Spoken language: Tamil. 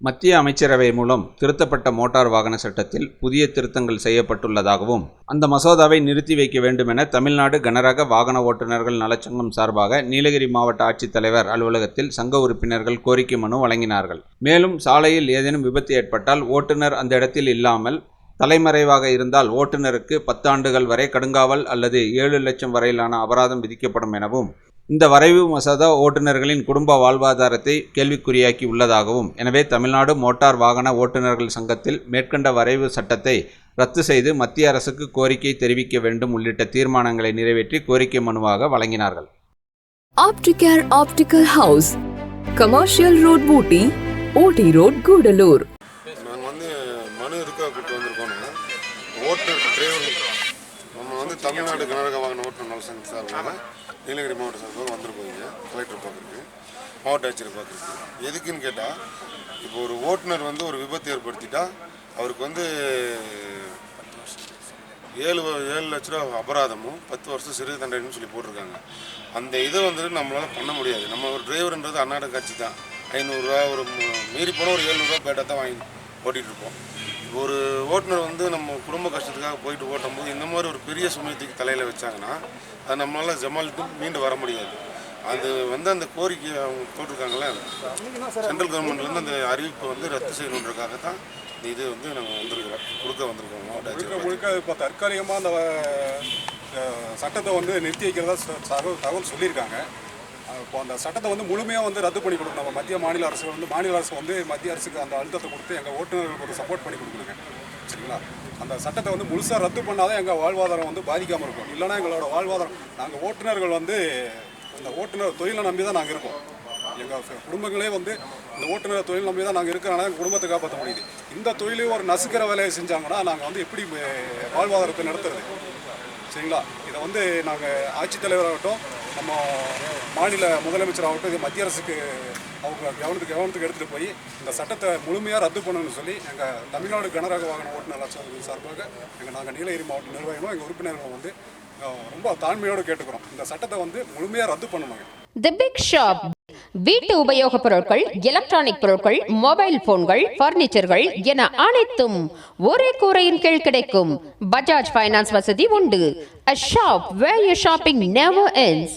மத்திய அமைச்சரவை மூலம் திருத்தப்பட்ட மோட்டார் வாகன சட்டத்தில் புதிய திருத்தங்கள் செய்யப்பட்டுள்ளதாகவும் அந்த மசோதாவை நிறுத்தி வைக்க வேண்டும் என தமிழ்நாடு கனரக வாகன ஓட்டுநர்கள் நலச்சங்கம் சார்பாக நீலகிரி மாவட்ட ஆட்சித்தலைவர் அலுவலகத்தில் சங்க உறுப்பினர்கள் கோரிக்கை மனு வழங்கினார்கள். மேலும் சாலையில் ஏதேனும் விபத்து ஏற்பட்டால் ஓட்டுநர் அந்த இடத்தில் இல்லாமல் தலைமறைவாக இருந்தால் ஓட்டுநருக்கு பத்தாண்டுகள் வரை கடுங்காவல் அல்லது ஏழு லட்சம் வரையிலான அபராதம் விதிக்கப்படும் எனவும் இந்த வரைவு மசோதா ஓட்டுநர்களின் குடும்ப வாழ்வாதாரத்தை கேள்விக்குறியாக்கி உள்ளதாகவும் எனவே தமிழ்நாடு மோட்டார் வாகன ஓட்டுநர்கள் சங்கத்தில் மேற்கண்ட வரைவு சட்டத்தை ரத்து செய்து மத்திய அரசுக்கு கோரிக்கை தெரிவிக்க வேண்டும் உள்ளிட்ட தீர்மானங்களை நிறைவேற்றி கோரிக்கை மனுவாக வழங்கினார்கள் Opticare Optical House, Commercial Road, Booty, OT Road, Gudalur. நாங்கள் வந்து மனு இருக்க கூட்டு வந்திருக்கோங்க ஓட்டுநர் டிரைவர் நம்ம வந்து தமிழ்நாடு கர்நாடக வாகன ஓட்டுநர் நல சங்க சார்பாக நீலகிரி மாவட்ட சார்பாக வந்திருக்கோங்க கலெக்டர் பார்க்குறதுக்கு மாவட்ட ஆட்சியர் பார்க்குறதுக்கு. எதுக்குன்னு கேட்டால் இப்போ ஒரு ஓட்டுநர் வந்து ஒரு விபத்து ஏற்படுத்திட்டா அவருக்கு வந்து ஏழு ஏழு லட்ச ரூபா அபராதமும் பத்து வருஷம் சிறை தண்டனைன்னு சொல்லி போட்டிருக்காங்க. அந்த இதை வந்துட்டு நம்மளால் பண்ண முடியாது. நம்ம ஒரு டிரைவர்ன்றது அன்னாட காட்சி தான். ஐநூறுரூவா ஒரு மீறி போனால் ஒரு எழுநூறுவா பேட்டா தான் வாங்கி ஓட்டிகிட்டு இருப்போம் இப்போ ஒரு ஓட்டுநர் வந்து நம்ம குடும்ப கஷ்டத்துக்காக போயிட்டு ஓட்டும் போது இந்த மாதிரி ஒரு பெரிய சுமையத்துக்கு தலையில் வச்சாங்கன்னா அது நம்மளால் ஜமாலிட்டு மீண்டு வர முடியாது. அது வந்து அந்த கோரிக்கை அவங்க போட்டிருக்காங்களே சென்ட்ரல் கவர்மெண்ட்லேருந்து அந்த அறிவிப்பை வந்து ரத்து செய்யணுன்றக்காக தான் இது வந்து நாங்கள் வந்திருக்கிறோம் கொடுக்க வந்திருக்கோம் முழுக்க முழுக்க இப்போ தற்காலிகமாக அந்த சட்டத்தை வந்து நிறுத்தி வைக்கிறதா தகவல் தகவல் சொல்லியிருக்காங்க. இப்போ அந்த சட்டத்தை வந்து முழுமையாக வந்து ரத்து பண்ணி கொடுக்கணும். நம்ம மத்திய மாநில அரசு வந்து மாநில அரசு வந்து மத்திய அரசுக்கு அந்த அழுத்தத்தை கொடுத்து எங்கள் ஓட்டுநர்களுக்கு ஒரு சப்போர்ட் பண்ணி கொடுக்கணுங்க. சரிங்களா? அந்த சட்டத்தை வந்து முழுசாக ரத்து பண்ணாதான் எங்கள் வாழ்வாதாரம் வந்து பாதிக்காமல் இருக்கும். இல்லைன்னா எங்களோட வாழ்வாதாரம் நாங்கள் ஓட்டுநர்கள் வந்து இந்த ஓட்டுநர் தொழிலை நம்பி தான் நாங்கள் இருக்கோம். எங்கள் குடும்பங்களே வந்து இந்த ஓட்டுநர் தொழில் நம்பி தான் நாங்கள் இருக்கிறனால எங்கள் குடும்பத்தை காப்பாற்ற முடியுது. இந்த தொழிலையும் ஒரு நசுக்கிற வேலையை செஞ்சாங்கன்னா நாங்கள் வந்து எப்படி வாழ்வாதாரத்தை நடத்துறது? சரிங்களா? இதை வந்து நாங்கள் ஆட்சித்தலைவராகட்டும் நம்ம மாநில முதலமைச்சராகட்டும் இது மத்திய அரசுக்கு அவங்க கவனத்துக்கு கவனத்துக்கு எடுத்துகிட்டு போய் இந்த சட்டத்தை முழுமையாக ரத்து பண்ணணும்னு சொல்லி எங்கள் தமிழ்நாடு கனரக வாகன ஓட்டுநர் சங்கம் சார்பாக எங்கள் நாங்கள் நீலகிரி மாவட்ட நிர்வாகிகளும் எங்கள் உறுப்பினர்களும் வந்து ரொம்ப தாழ்மையோடு கேட்டுக்கிறோம். இந்த சட்டத்தை வந்து முழுமையாக ரத்து பண்ணணுங்க தி பிக் ஷாப் வீட்டு உபயோகப் பொருட்கள் எலக்ட்ரானிக் பொருட்கள் மொபைல் போன்கள் பர்னிச்சர்கள் என அனைத்தும் ஒரே கூரையின் கீழ் கிடைக்கும். பஜாஜ் ஃபைனான்ஸ் வசதி உண்டு. A shop where your shopping never ends.